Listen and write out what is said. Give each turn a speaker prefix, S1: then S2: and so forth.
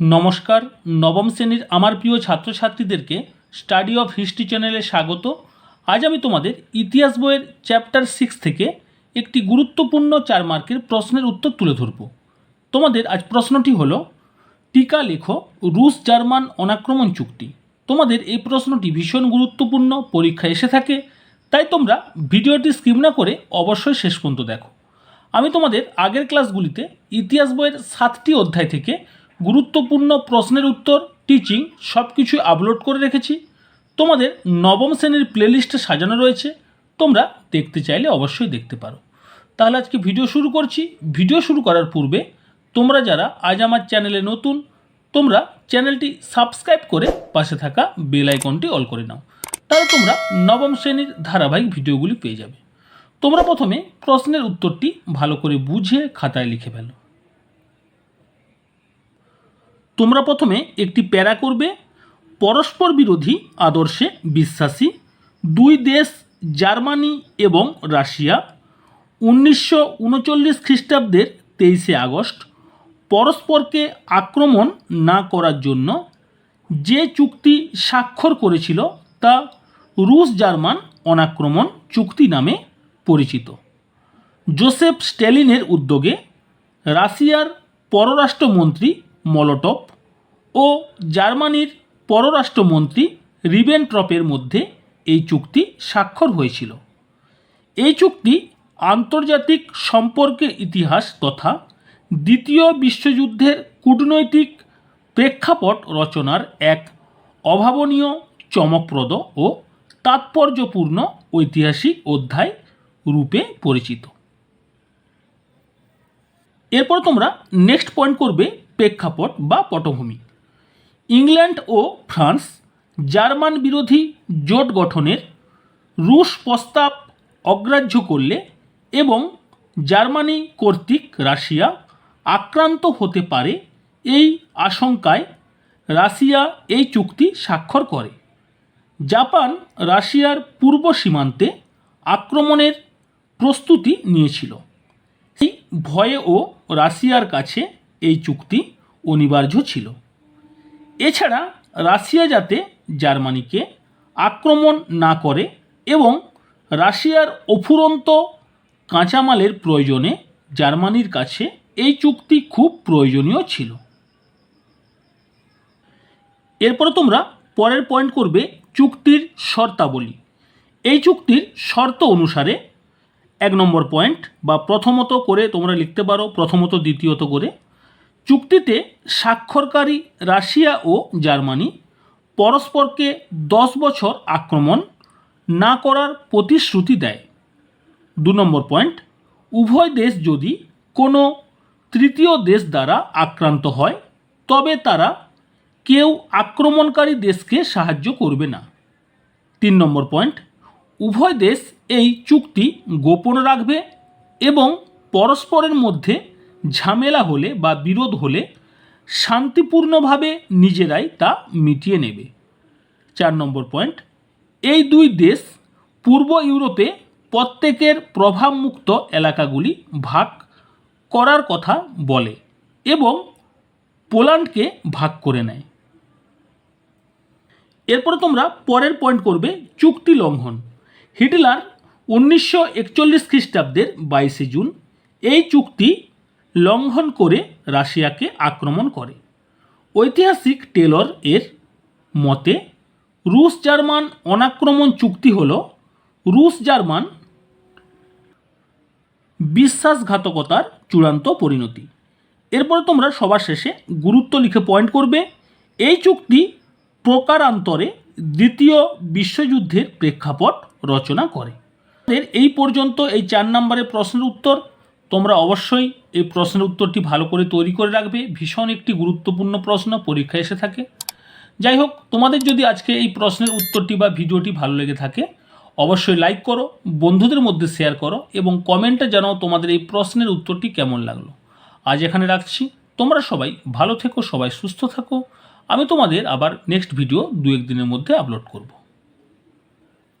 S1: নমস্কার, নবম শ্রেণির আমার প্রিয় ছাত্রছাত্রীদেরকে স্টাডি অফ হিস্ট্রি চ্যানেলে স্বাগত। আজ আমি তোমাদের ইতিহাস বইয়ের চ্যাপ্টার সিক্স থেকে একটি গুরুত্বপূর্ণ চার মার্কের প্রশ্নের উত্তর তুলে ধরব। তোমাদের আজ প্রশ্নটি হল, টিকা লেখো, রুশ জার্মান অনাক্রমণ চুক্তি। তোমাদের এই প্রশ্নটি ভীষণ গুরুত্বপূর্ণ পরীক্ষা এসে থাকে, তাই তোমরা ভিডিওটি স্কিপ না করে অবশ্যই শেষ পর্যন্ত দেখো। আমি তোমাদের আগের ক্লাসগুলিতে ইতিহাস বইয়ের সাতটি অধ্যায় থেকে গুরুত্বপূর্ণ প্রশ্নের উত্তর টিচিং সব কিছু আপলোড করে রেখেছি। তোমাদের নবম শ্রেণির প্লেলিস্টে সাজানো রয়েছে। তোমরা দেখতে চাইলে অবশ্যই দেখতে পারো। তাহলে আজকে ভিডিও শুরু করছি। ভিডিও শুরু করার পূর্বে তোমরা যারা আজ আমার চ্যানেলে নতুন, তোমরা চ্যানেলটি সাবস্ক্রাইব করে পাশে থাকা বেল আইকনটি অল করে নাও। তাহলে তোমরা নবম শ্রেণির ধারাবাহিক ভিডিওগুলি পেয়ে যাবে। তোমরা প্রথমে প্রশ্নের উত্তরটি ভালো করে বুঝে খাতায় লিখে ফেলো। তোমরা প্রথমে একটি প্যারা করবে, পরস্পর বিরোধী আদর্শে বিশ্বাসী, দুই দেশ জার্মানি এবং রাশিয়া, উনিশশো উনচল্লিশ খ্রিস্টাব্দের তেইশে আগস্ট, পরস্পরকে আক্রমণ না করার জন্য যে চুক্তি স্বাক্ষর করেছিল তা রুশ জার্মান অনাক্রমণ চুক্তি নামে পরিচিত। জোসেফ স্ট্যালিনের উদ্যোগে রাশিয়ার পররাষ্ট্রমন্ত্রী মলোটপ ও জার্মানির পররাষ্ট্রমন্ত্রী রিবেনট্রপের মধ্যে এই চুক্তি স্বাক্ষর হয়েছিল। এই চুক্তি আন্তর্জাতিক সম্পর্কের ইতিহাস তথা দ্বিতীয় বিশ্বযুদ্ধের কূটনৈতিক প্রেক্ষাপট রচনার এক অভাবনীয়, চমকপ্রদ ও তাৎপর্যপূর্ণ ঐতিহাসিক অধ্যায় রূপে পরিচিত। এরপর তোমরা নেক্সট পয়েন্ট করবে প্রেক্ষাপট বা পটভূমি। ইংল্যান্ড ও ফ্রান্স জার্মান বিরোধী জোট গঠনের রুশ প্রস্তাব অগ্রাহ্য করলে এবং জার্মানি কর্তৃক রাশিয়া আক্রান্ত হতে পারে এই আশঙ্কায় রাশিয়া এই চুক্তি স্বাক্ষর করে। জাপান রাশিয়ার পূর্ব সীমান্তে আক্রমণের প্রস্তুতি নিয়েছিল। ভয়ে ও রাশিয়ার কাছে এই চুক্তি অনিবার্য ছিল। এছাড়া রাশিয়া যাতে জার্মানিকে আক্রমণ না করে এবং রাশিয়ার অফুরন্ত কাঁচামালের প্রয়োজনে জার্মানির কাছে এই চুক্তি খুব প্রয়োজনীয় ছিল। এরপরে তোমরা পরের পয়েন্ট করবে চুক্তির শর্তাবলী। এই চুক্তির শর্ত অনুসারে এক নম্বর পয়েন্ট বা প্রথমত করে তোমরা লিখতে পারো, প্রথমত, দ্বিতীয়ত করে চুক্তিতে স্বাক্ষরকারী রাশিয়া ও জার্মানি পরস্পরকে দশ বছর আক্রমণ না করার প্রতিশ্রুতি দেয়। দু নম্বর পয়েন্ট, উভয় দেশ যদি কোনো তৃতীয় দেশ দ্বারা আক্রান্ত হয়, তবে তারা কেউ আক্রমণকারী দেশকে সাহায্য করবে না। তিন নম্বর পয়েন্ট, উভয় দেশ এই চুক্তি গোপন রাখবে এবং পরস্পরের মধ্যে ঝামেলা হলে বা বিরোধ হলে শান্তিপূর্ণভাবে নিজেরাই তা মিটিয়ে নেবে। চার নম্বর পয়েন্ট, এই দুই দেশ পূর্ব ইউরোপে প্রত্যেকের প্রভাবমুক্ত এলাকাগুলি ভাগ করার কথা বলে এবং পোল্যান্ডকে ভাগ করে নেয়। এরপরে তোমরা পরের পয়েন্ট করবে, চুক্তি লঙ্ঘন। হিটলার উনিশশো একচল্লিশ খ্রিস্টাব্দের বাইশে জুন এই চুক্তি লঙ্ঘন করে রাশিয়াকে আক্রমণ করে। ঐতিহাসিক টেলর এর মতে রুশ জার্মান অনাক্রমণ চুক্তি হল রুশ জার্মান বিশ্বাসঘাতকতার চূড়ান্ত পরিণতি। এরপরে তোমরা সবার শেষে গুরুত্ব লিখে পয়েন্ট করবে। এই চুক্তি প্রকারান্তরে দ্বিতীয় বিশ্বযুদ্ধের প্রেক্ষাপট রচনা করে। এই পর্যন্ত এই চার নম্বরের প্রশ্নের উত্তর। তোমরা অবশ্যই এই প্রশ্নের উত্তরটি ভালো করে তৈরি করে রাখবে। ভীষণ একটি গুরুত্বপূর্ণ প্রশ্ন পরীক্ষা এসে থাকে। যাই হোক, তোমাদের যদি আজকে এই প্রশ্নের উত্তরটি বা ভিডিওটি ভালো লেগে থাকে, অবশ্যই লাইক করো, বন্ধুদের মধ্যে শেয়ার করো এবং কমেন্টে জানাও তোমাদের এই প্রশ্নের উত্তরটি কেমন লাগল। আজ এখানে রাখছি। তোমরা সবাই ভালো থেকো, সবাই সুস্থ থাকো। আমি তোমাদের আবার নেক্সট ভিডিও দু এক দিনের মধ্যে আপলোড করব।